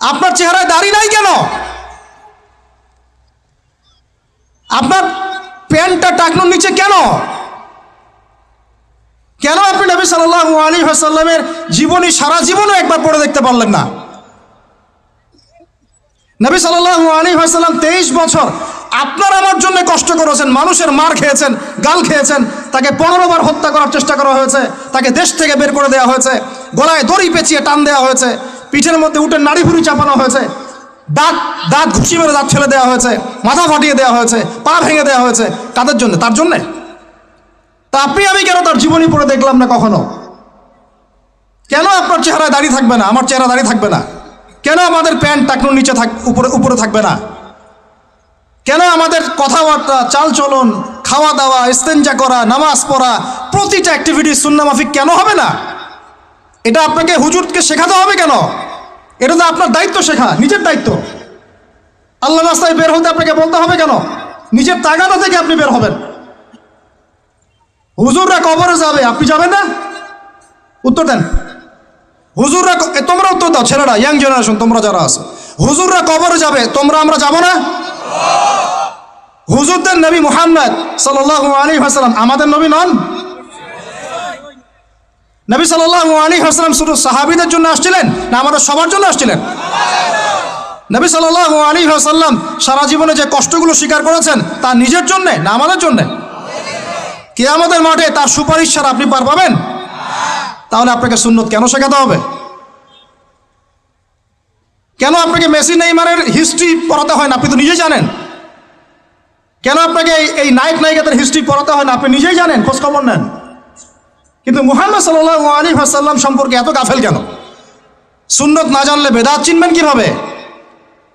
আপনার চেহারায় দাড়ি নাই কেন? আপনার প্যান্টটা টাকনোর নিচে কেন? কেন আপনি নবী সাল্লাহ আলী হাসাল্লামের জীবনী, সারা জীবনও একবার পড়ে দেখতে পারলেন না? নবী সাল্লাহ আলী হাসাল্লাম তেইশ বছর আপনার আমার জন্য কষ্ট করেছেন, মানুষের মার খেয়েছেন, গাল খেয়েছেন, তাকে পনেরো বার হত্যা করার চেষ্টা করা হয়েছে, তাকে দেশ থেকে বের করে দেওয়া হয়েছে, গলায় দড়ি পেঁচিয়ে টান দেওয়া হয়েছে পিঠের মধ্যে উঠে নাড়ি ভুড়ি চাপানো হয়েছে। দাঁত দাঁত ঘুষি মেরে দাঁত ফেলে দেওয়া হয়েছে। মাথা ফাটিয়ে দেওয়া হয়েছে। পা ভেঙে দেওয়া হয়েছে। কাদের জন্য? তার জন্যে? তা আপনি, আমি কেন তার জীবনী পড়ে দেখলাম না কখনো? কেন আপনার চেহারায় দাড়ি থাকবে না? আমার চেহারা দাঁড়িয়ে থাকবে না। কেন আমাদের প্যান্ট টাকনুর নিচে থাক, উপরে উপরে থাকবে না? কেন আমাদের কথাবার্তা, চালচলন খাওয়া দাওয়া ইস্তেঞ্জা করা, নামাজ পড়া, প্রতিটা অ্যাক্টিভিটি সুন্নামাফিক কেন হবে না? এটা আপনাকে হুজুরকে শেখাতে হবে কেন? এটা তো আপনার দায়িত্ব শেখা, নিজের দায়িত্ব। আল্লাহ রাস্তায় বের হতে আপনাকে বলতে হবে কেন? নিজের তাগাদা থেকে আপনি বের হবেন। হুজুররা কবরে যাবে, আপনি যাবেন না? উত্তর দেন। হুজুররা তোমরা উত্তর দাও, ছেলেরা ইয়াং জেনারেশন তোমরা যারা আছো। হুজুররা কবরে যাবে, তোমরা আমরা যাব না? হুজুরদের নবী মুহাম্মদ সাল্লাল্লাহু আলাইহি ওয়াসাল্লাম আমাদের নবী নন? নবী সাল্লাল্লাহু আলাইহি ওয়াসাল্লাম শুধু সাহাবীদের জন্য আসছিলেন না আমাদের সবার জন্য আসছিলেন? নবী সাল্লাল্লাহু আলাইহি ওয়াসাল্লাম সারা জীবনে যে কষ্টগুলো স্বীকার করেছেন তা নিজের জন্যে না আমাদের জন্যে? কিয়ামতের মাঠে তার সুপারিশ ছাড়া আপনি পার পাবেন? তাহলে আপনাকে সুন্নত কেন শেখাতে হবে? কেন আপনাকে মেসি নেইমারের হিস্ট্রি পড়াতে হয় না আপনি তো নিজেই জানেন? কেন আপনাকে এই নায়ক নায়িকাদের হিস্ট্রি পড়াতে হয় না আপনি নিজেই জানেন? খোঁজ খবর নেন। কিন্তু মুহাম্মদ সাল্লাহ আলী হাসাল্লাম সম্পর্কে এত গাফেল কেন? সুন্নত না জানলে বেদাত চিনবেন কীভাবে?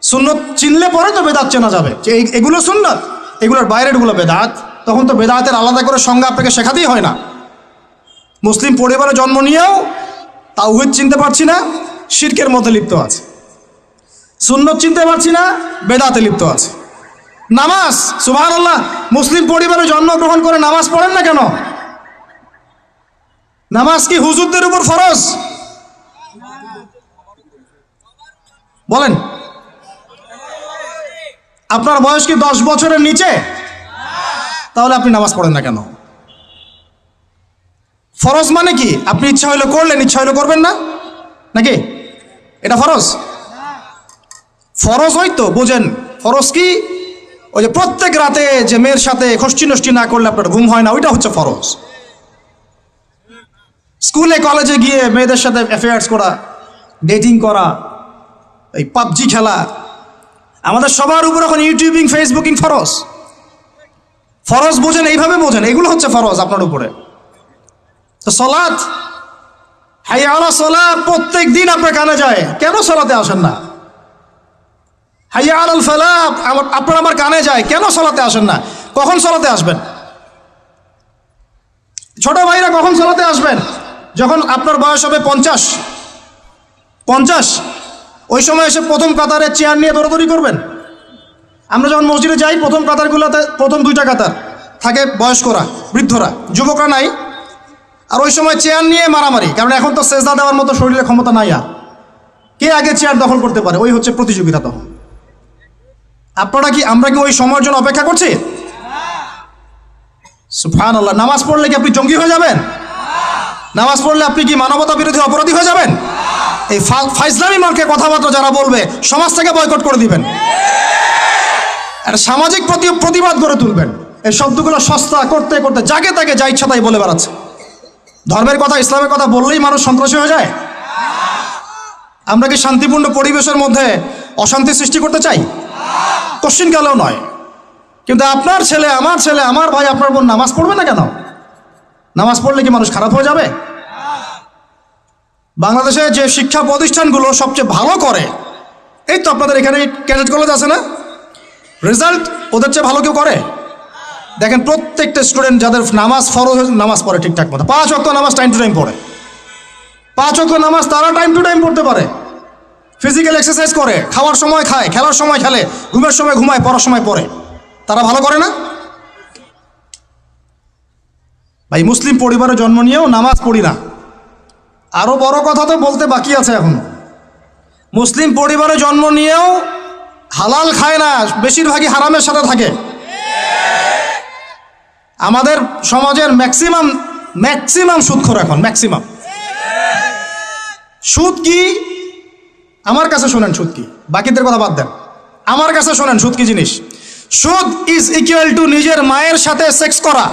সুন্নত চিনলে পরে তো বেদাত চেনা যাবে যে এগুলো সুন্নত, এগুলোর বাইরেরগুলো বেদাত। তখন তো বেদাতের আলাদা করে সংজ্ঞা আপনাকে শেখাতেই হয় না। মুসলিম পরিবারে জন্ম নিয়েও তাওহিদ চিনতে পারছি না, শিরকের মধ্যে লিপ্ত আছে। সুন্নত চিনতে পারছি না, বেদাতে লিপ্ত আছে। নামাজ সুবাহ আল্লাহ মুসলিম পরিবারে জন্মগ্রহণ করে নামাজ পড়েন না কেন? নামাজ কি হুজুরদের উপর ফরজ? বলেন। আপনার বয়স কি দশ বছরের নিচে? তাহলে আপনি নামাজ পড়েন না কেন? ফরজ মানে কি? আপনি ইচ্ছা হইলে করলেন, ইচ্ছা হইলে করবেন না? নাকি? এটা ফরজ? ফরজ হয়তো বোঝেন। ফরজ কি? ওই যে প্রত্যেক রাতে যে মেয়ের সাথে খষ্টি নষ্টি না করলে আপনার ঘুম হয় না, ওইটা হচ্ছে ফরজ। স্কুলে, কলেজে গিয়ে মেয়েদের সাথে অ্যাফেয়ার্স করা ডেটিং করা, এই পাবজি খেলা। আমাদের সবার উপর এখন ইউটিউবিং ফেসবুকিং ফরজ। ফরজ বোঝেন, এইভাবে বোঝেন, এগুলো হচ্ছে ফরজ আপনার উপরে। তো সলাৎ, হাই আলা সলা প্রত্যেক দিন আপনার কানে যায়, কেন সলাতে আসেন না? হাইয়া আলাল ফালা আপনার আমার কানে যায়, কেন সলাতে আসেন না? কখন সলাতে আসবেন? ছোট ভাইরা কখন সলাতে আসবেন? যখন আপনার বয়স হবে পঞ্চাশ পঞ্চাশ, ওই সময় এসে প্রথম কাতারে চেয়ার নিয়ে দৌড়াদৌড়ি করবেন। আমরা যখন মসজিদে যাই, প্রথম কাতারগুলোতে, প্রথম দুইটা কাতার থাকে বয়স্করা, বৃদ্ধরা, যুবকরা নাই। আর ওই সময় চেয়ার নিয়ে মারামারি, কারণ এখন তো সেজদা দেওয়ার মতো শরীরে ক্ষমতা নাই আর। কে আগে চেয়ার দখল করতে পারে? ওই হচ্ছে প্রতিযোগিতা তখন। আপনারা কি, আমরা কি ওই সময়ের জন্য অপেক্ষা করছি? সুফান আল্লাহ নামাজ পড়লে কি আপনি জঙ্গি হয়ে যাবেন? নামাজ পড়লে আপনি কি মানবতা বিরোধী অপরাধী হয়ে যাবেন? এই ফাইজলামি মার্কে কথাবার্তা যারা বলবে সমাজ থেকে বয়কট করে দিবেন। আর সামাজিক প্রতি প্রতিবাদ গড়ে তুলবেন। এই শব্দগুলো সস্তা, করতে করতে, যাকে তাকে যা ইচ্ছা তাই বলে বেড়াচ্ছে। ধর্মের কথা, ইসলামের কথা বললেই মানুষ সন্ত্রাসী হয়ে যায়। আমরা কি শান্তিপূর্ণ পরিবেশের মধ্যে অশান্তি সৃষ্টি করতে চাই? কোশ্চিন কালেও নয়। কিন্তু আপনার ছেলে, আমার ছেলে, আমার ভাই, আপনার বোন নামাজ পড়বে না কেন? নামাজ পড়লে কি মানুষ খারাপ হয়ে যাবে? বাংলাদেশে যে শিক্ষা প্রতিষ্ঠানগুলো সবচেয়ে ভালো করে, এই তো আপনাদের এখানে ক্যাডেট কলেজ আছে না? রেজাল্ট ওদের চেয়ে ভালো কেউ করে? দেখেন প্রত্যেকটা স্টুডেন্ট যাদের নামাজ ফরজ নামাজ পড়ে ঠিকঠাক মতো। পাঁচ অক্ট নামাজ টাইম টু টাইম পড়ে। পাঁচ অক্ট নামাজ তারা টাইম টু টাইম পড়তে পারে। ফিজিক্যাল এক্সারসাইজ করে, খাওয়ার সময় খায়, খেলার সময় খেলে, ঘুমের সময় ঘুমায়, পড়ার সময় পড়ে। তারা ভালো করে না? ভাই, মুসলিম পরিবারে জন্ম নিয়েও নামাজ পড়ি না। আরও বড় কথা তো বলতে বাকি আছে এখন। মুসলিম পরিবারে জন্ম নিয়েও হালাল খায় না, বেশিরভাগই হারামের সাথে থাকে। আমাদের সমাজের ম্যাক্সিমাম ম্যাক্সিমাম সুদখোর এখন, ম্যাক্সিমাম। সুদ কি? আমার কাছে শোনেন সুদ কি। বাকিদের কথা বাদ দেন। আমার কাছে শোনেন সুদ কি জিনিস। সুদ ইজ ইকুয়াল টু নিজের মায়ের সাথে সেক্স করা।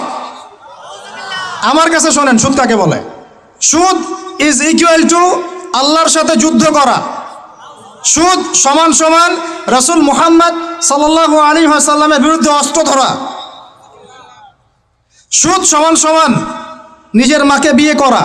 আমার কাছে শোনেন, সুদ কাকে বলে? সুদ ইজ ইকুয়াল টু আল্লাহর সাথে যুদ্ধ করা। সুদ সমান সমান রসুল মুহাম্মদ সাল্লাহ আলী সাল্লামের বিরুদ্ধে অস্ত্র ধরা। সুদ সমান সমান নিজের মাকে বিয়ে করা।